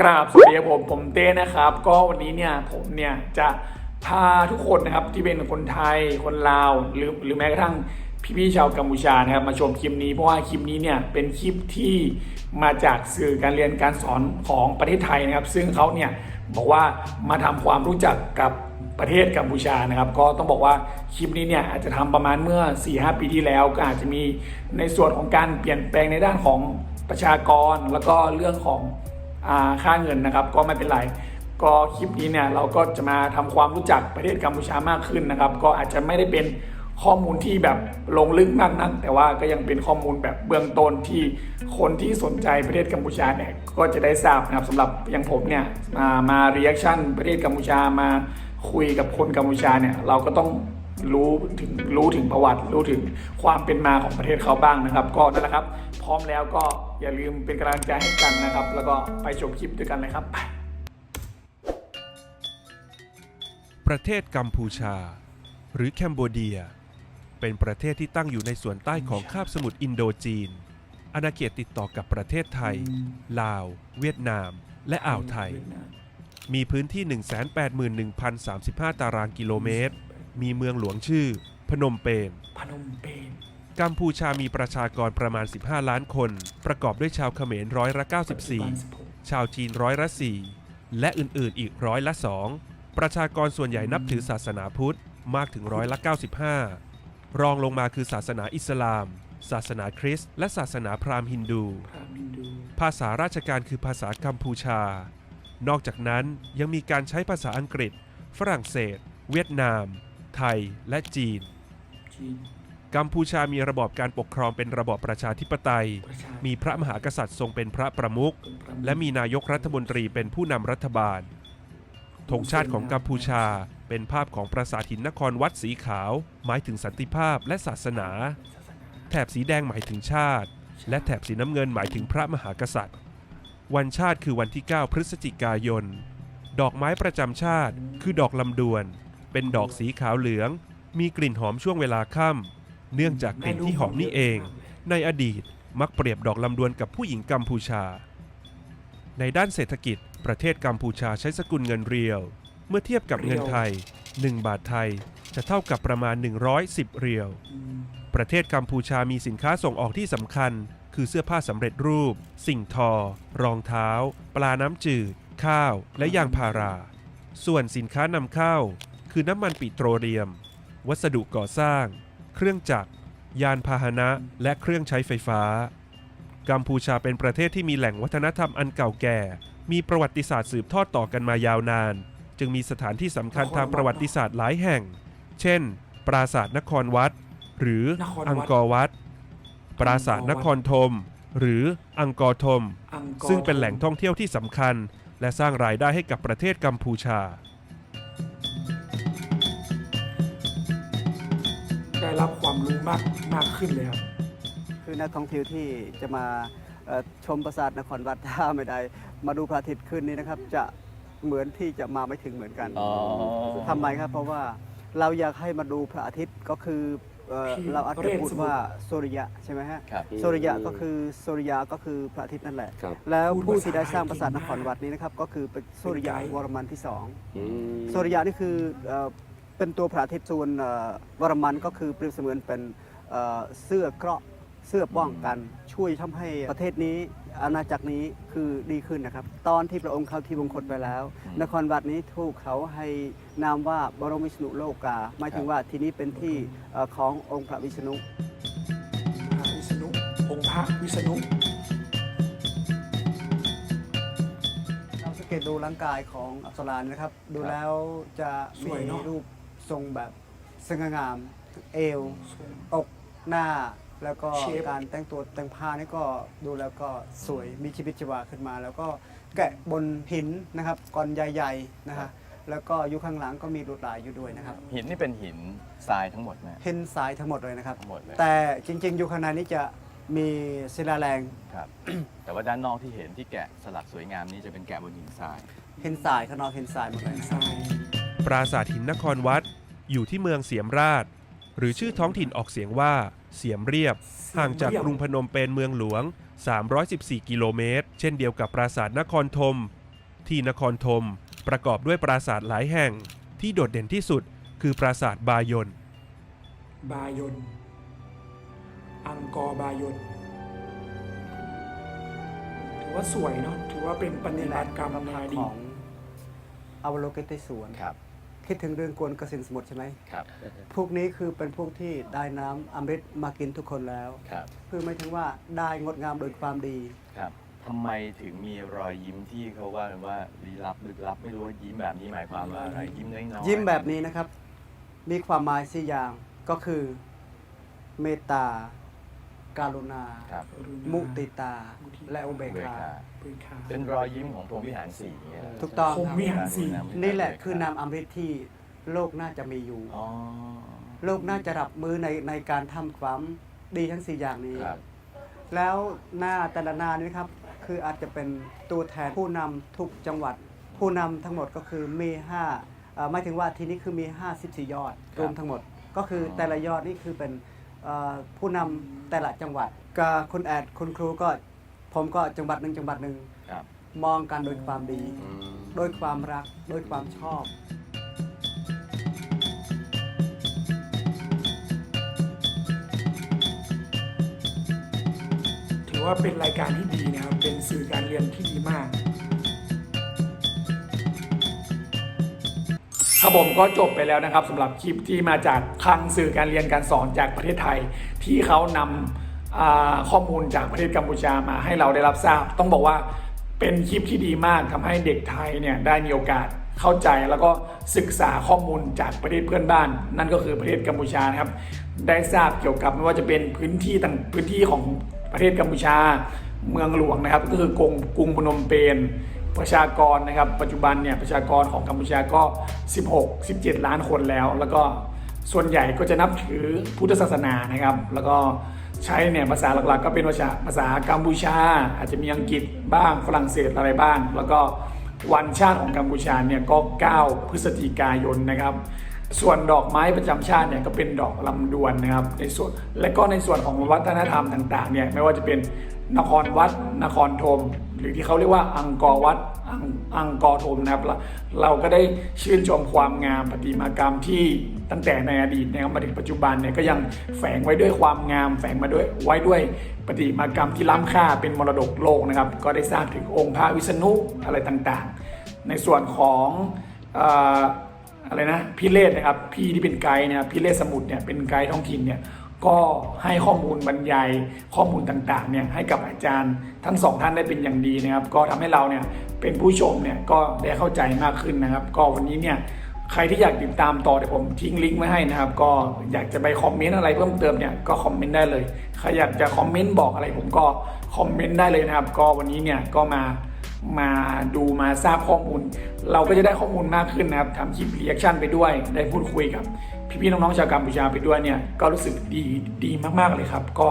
กราบสวัสดีผมผมเต้นะครับ ก็วันนี้เนี่ยผมเนี่ยจะพาทุกคนนะครับที่เป็นคนไทยคนลาวหรือหรือแม้กระทั่งพี่ๆชาวกัมพูชานะครับมาชมคลิปนี้เพราะว่าคลิปนี้เนี่ยเป็นคลิปที่มาจากสื่อการเรียนการสอนของประเทศไทยนะครับ ซึ่งเขาเนี่ยบอกว่ามาทำความรู้จักกับประเทศกัมพูชานะครับ ก็ต้องบอกว่าคลิปนี้เนี่ยอาจจะทำประมาณเมื่อ 4-5 ปีที่แล้ว ก็อาจจะมีในส่วนของการเปลี่ยนแปลงในด้านของประชากร แล้วก็เรื่องของ ค่าเงินนะครับ ก็ไม่เป็นไร ก็คลิปนี้เนี่ยเราก็จะมาทำความรู้จักประเทศกัมพูชามากขึ้นนะครับ ก็อาจจะไม่ได้เป็นข้อมูลที่แบบลงลึกมากนัก แต่ว่าก็ยังเป็นข้อมูลแบบเบื้องต้นที่คนที่สนใจประเทศกัมพูชาเนี่ยก็จะได้ทราบนะครับสำหรับอย่างผมเนี่ยมามาเรีแอคชั่นประเทศกัมพูชามาคุยกับคนกัมพูชาเนี่ยเราก็ต้องรู้ถึงรู้ถึงประวัติ รู้ถึงความเป็นมาของประเทศเขาบ้างนะครับ ก็นั่นแหละครับ พร้อมแล้วก็ อย่าลืมเป็นกำลังใจให้กันนะครับ แล้วก็ไปชมคลิปด้วยกันเลยครับไปประเทศกัมพูชา หรือแคนเบเดีย เป็นประเทศที่ตั้งอยู่ในส่วนใต้ของคาบสมุทรอินโดจีน อาณาเขตติดต่อกับประเทศไทย ลาว เวียดนาม และอ่าวไทย มีพื้นที่ 181,035 ตารางกิโลเมตร มีเมืองหลวงชื่อ พนมเปญพนมเปญ กัมพูชามีประชากรประมาณ 15 ล้านคน ประกอบด้วยชาวเขมรร้อยละ94 ชาวจีนร้อยละ4และอื่นๆ อีกร้อยละ2ประชากรส่วนใหญ่นับถือศาสนาพุทธมากถึงร้อยละ95 รองลงมาคือศาสนาอิสลาม ศาสนาคริสต์และศาสนาพราหมณ์ฮินดู ภาษาราชการคือภาษากัมพูชา นอกจากนั้นยังมีการใช้ภาษาอังกฤษ ฝรั่งเศส เวียดนาม ไทยและจีนจีน กัมพูชามีระบอบการปกครองเป็นระบอบประชาธิปไตยประชามีพระมหากษัตริย์ทรงเป็นพระประมุขเป็นพระและมีนายกรัฐมนตรีเป็นผู้นำรัฐบาล ธงชาติของกัมพูชาเป็นภาพของปราสาทหินนครวัดสีขาว หมายถึงสันติภาพและศาสนาศาสนา แถบสีแดงหมายถึงชาติ และแถบสีน้ำเงินหมายถึงพระมหากษัตริย์ วันชาติคือวันที่ 9 พฤศจิกายน ดอกไม้ประจำชาติคือดอกลำดวน เป็นดอกสีขาวเหลือง มีกลิ่นหอมช่วงเวลาค่ำ เนื่องจากกลิ่นที่หอมนี่เอง ในอดีตมักเปรียบดอกลำดวนกับผู้หญิงกัมพูชา ในด้านเศรษฐกิจ ประเทศกัมพูชาใช้สกุลเงินเรียว เมื่อเทียบกับเงินไทย 1 บาทไทยจะเท่ากับประมาณ 110 เรียว ประเทศกัมพูชามีสินค้าส่งออกที่สำคัญ คือเสื้อผ้าสำเร็จรูป สิ่งทอ รองเท้า ปลาน้ำจืด ข้าว และยางพารา ส่วนสินค้านำเข้า คือน้ำมันปิโตรเลียม วัสดุก่อสร้าง เครื่องจักร ยานพาหนะ และเครื่องใช้ไฟฟ้า กัมพูชาเป็นประเทศที่มีแหล่งวัฒนธรรมอันเก่าแก่ มีประวัติศาสตร์สืบทอดต่อกันมายาวนาน จึงมีสถานที่สำคัญทางประวัติศาสตร์หลายแห่ง เช่น ปราสาทนครวัด หรืออังกอร์วัด ปราสาทนครธมหรืออังกอร์ธมอังกอร์ซึ่งเป็นแหล่งท่องเที่ยวที่สำคัญ และสร้างรายได้ให้กับประเทศกัมพูชา มรู้มากมากขึ้นเลยครับ คือนักท่องเที่ยวที่จะมาเอ่อชมปราสาทนครวัดถ้าไม่ได้ มาดูพระอาทิตย์ขึ้นนี้นะครับ จะเหมือนที่จะมาไม่ถึงเหมือนกันอ๋อ ทำไมครับ เพราะว่าเราอยากให้มาดูพระอาทิตย์ก็คือเอ่อที่เราอาจจะพูดว่าสุริยะใช่ไหมฮะครับ สุริยะก็คือสุริยะก็คือพระอาทิตย์นั่นแหละ ครับ แล้วพูดผู้ที่ได้ภาษาสร้างปราสาทไทนยครวัดนี้นะครับ ก็คือเป็นสุริยะเป็นไกด์วรมันที่สอง อืม สุริยะนี่คือเอ่อ เป็นตัวพระอาทิตย์ส่วนเอ่อวรมันก็คือเปรียบเสมือนเป็นเอ่อเสื้อเกราะเสื้อป้องกันช่วยทำให้ประเทศนี้อาณาจักรนี้คือดีขึ้นนะครับ ตอนที่พระองค์เข้าที่วงคตไปแล้ว นครวัดนี้ถูกเขาให้นามว่าบรมวิษณุโลกาหมายถึงว่าที่นี้เป็นที่เอ่อขององค์พระวิษณุพระวิษณุองค์พระวิษณุเราสังเกตดูร่างกายของอัปสรานะครับ ดูแล้วจะมีรูป ทรงแบบสง่างาม เอว อกหน้า แล้วก็เชฟ การแต่งตัวแต่งผ้านี่ก็ดูแล้วก็สวยมีชีวิตชีวาขึ้นมา แล้วก็แกะบนหินนะครับก้อนใหญ่ๆนะฮะแล้วก็อยู่ข้างหลังก็มีลวดลายอยู่ด้วยนะครับ หินนี่เป็นหินทรายทั้งหมดไหม เห็นทรายทั้งหมดเลยนะครับ ทั้งหมดเลย แต่จริงๆ อยู่ข้างในนี้จะมีศิลาแรงครับ แต่ว่าด้านนอกที่เห็นที่แกะสลักสวยงามนี่จะเป็นแกะบนหินทราย เห็นทรายข้างนอกเห็นทรายหมดเลยทราย ปราสาทหินนครวัด อยู่ที่เมืองเสียมราช หรือชื่อท้องถิ่นออกเสียงว่า เสียมเรียบ ห่างจากกรุงพนมเปญเมืองหลวง 314 กิโลเมตร เช่นเดียวกับปราสาทนครธม ที่นครธมประกอบด้วยปราสาทหลายแห่ง ที่โดดเด่นที่สุดคือปราสาทบายน บายน อังกอร์บายน ถือว่าสวยเนาะ ถือว่าเป็นปฏิบัติกรรมนาดี ของอวโลเกติสวน ครับ คิดถึงเรื่องกวนกสินสมุทรใช่ไหมครับพวกนี้คือเป็นพวกที่ได้น้ำอมฤตมากินทุกคนแล้ว ครับคือไม่ถึงว่าได้งดงามโดยความดี ครับทำไมถึงมีรอยยิ้มที่เขาว่ากันว่าลี้ลับลึกลับไม่รู้ว่ายิ้มแบบนี้หมายความว่าอะไรยิ้มน้อยๆยิ้มแบบนี้นะครับ มีความหมายสี่อย่างก็คือ เมตตา การุณา ครับ มุติตา และอุเบกเบกขา ขาเป็นขา เป็นรอยยิ้มของพรหมวิหารสี่อย่างเงี้ยเหรถูกต้องผมวิหารสี่ นี่แหละคือนามอมฤตที่โลกน่าจะมีอยู่ อ๋อโลกน่าจะรับมือในในการทำความดีทั้งสี่อย่างนี้ ครับแล้วหน้าแต่ละหน้านี้ครับ คืออาจจะเป็นตัวแทนผู้นำทุกจังหวัด ผู้นำทั้งหมดก็คือมีห้าเอ่อหมายถึงว่าทีนี้คือมี 54 ยอดครับรวมทั้งหมด ก็คือออแต่ละยอดนี่คือเป็นเอ่อ ผู้นำแต่ละจังหวัดก็คุณแอดคุณครูก็ผมก็จังหวัดหนึ่งจังหวัดหนึ่งครับ มองกันโดยความดี อืมโดยความรักโดยความชอบ ถือว่าเป็นรายการที่ดีนะครับ เป็นสื่อการเรียนที่ดีมาก ครับผมก็จบไปแล้วนะครับสำหรับคลิปที่มาจากคลังสื่อการเรียนการสอนจากประเทศไทย ที่เขานำอ่าข้อมูลจากประเทศกัมพูชามาให้เราได้รับทราบ ต้องบอกว่าเป็นคลิปที่ดีมากทำให้เด็กไทยเนี่ยได้มีโอกาสเข้าใจแล้วก็ศึกษาข้อมูลจากประเทศเพื่อนบ้าน นั่นก็คือประเทศกัมพูชานะครับ ได้ทราบเกี่ยวกับไม่ว่าจะเป็นพื้นที่ต่างพื้นที่ของประเทศกัมพูชา เมืองหลวงนะครับ ก็คือกรุงกรุงพนมเปญ ประชากรนะครับ ปัจจุบันเนี่ยประชากรของกัมพูชาก็ 16 17 ล้านคนแล้ว แล้วก็ส่วนใหญ่ก็จะนับถือพุทธศาสนานะครับ แล้วก็ใช้เนี่ยภาษาหลักๆ ก็เป็นภาษาภาษากัมพูชา อาจจะมีอังกฤษบ้างฝรั่งเศสอะไรบ้าง แล้วก็วันชาติของกัมพูชาเนี่ยก็ 9 พฤศจิกายนนะครับส่วนดอกไม้ประจำชาติเนี่ยก็เป็นดอกลำดวนนะครับในส่วนและก็ในส่วนของวัฒนธรรมต่างๆเนี่ยไม่ว่าจะเป็นนครวัดนครธม รือที่เขาเรียกว่าอังกอร์วัดอังอังกอร์ธมนะครับเราเราก็ได้ชื่นชมความงามประติมากรรมที่ตั้งแต่ในอดีตนะครับมาถึงปัจจุบันเนี่ยก็ยังแฝงไว้ด้วยความงาม แฝงมาด้วยไว้ด้วยประติมากรรมที่ล้ำค่าเป็นมรดกโลกนะครับ ก็ได้ทราบถึงองค์พระวิษณุอะไรต่างๆ ในส่วนของอะไรนะพี่เลศนะครับพี่ที่เป็นไกด์เนี่ยพี่เลศสมุทรเนี่ยเป็นไกด์ท้องถิ่นเนี่ย ก็ให้ข้อมูลบรรยายข้อมูลต่างๆเนี่ยให้กับอาจารย์ทั้งสองท่านได้เป็นอย่างดีนะครับ ก็ทำให้เราเนี่ยเป็นผู้ชมเนี่ยก็ได้เข้าใจมากขึ้นนะครับ ก็วันนี้เนี่ยใครที่อยากติดตามต่อเดี๋ยวผมทิ้งลิงก์ไว้ให้นะครับ ก็อยากจะไปคอมเมนต์อะไรเพิ่มเติมเนี่ยก็คอมเมนต์ได้เลยใครอยากจะคอมเมนต์บอกอะไรผมก็คอมเมนต์ได้เลยนะครับ ก็วันนี้เนี่ยก็มามาดูมาทราบข้อมูล เราก็จะได้ข้อมูลมากขึ้นนะครับทำคลิปรีแอคชั่นไปด้วยได้พูดคุยกับ พี่ๆน้องๆชาวกัมพูชาไปด้วยเนี่ยก็รู้สึกดีดีมากๆเลยครับ ก็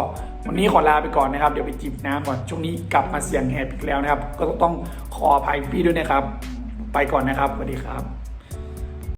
วันนี้ขอลาไปก่อนนะครับ เดี๋ยวไปจิบน้ำก่อนช่วงนี้กลับมาเสียงแหบอีกแล้วนะครับ ก็ต้องขออภัยพี่ด้วยนะครับ ไปก่อนนะครับสวัสดีครับ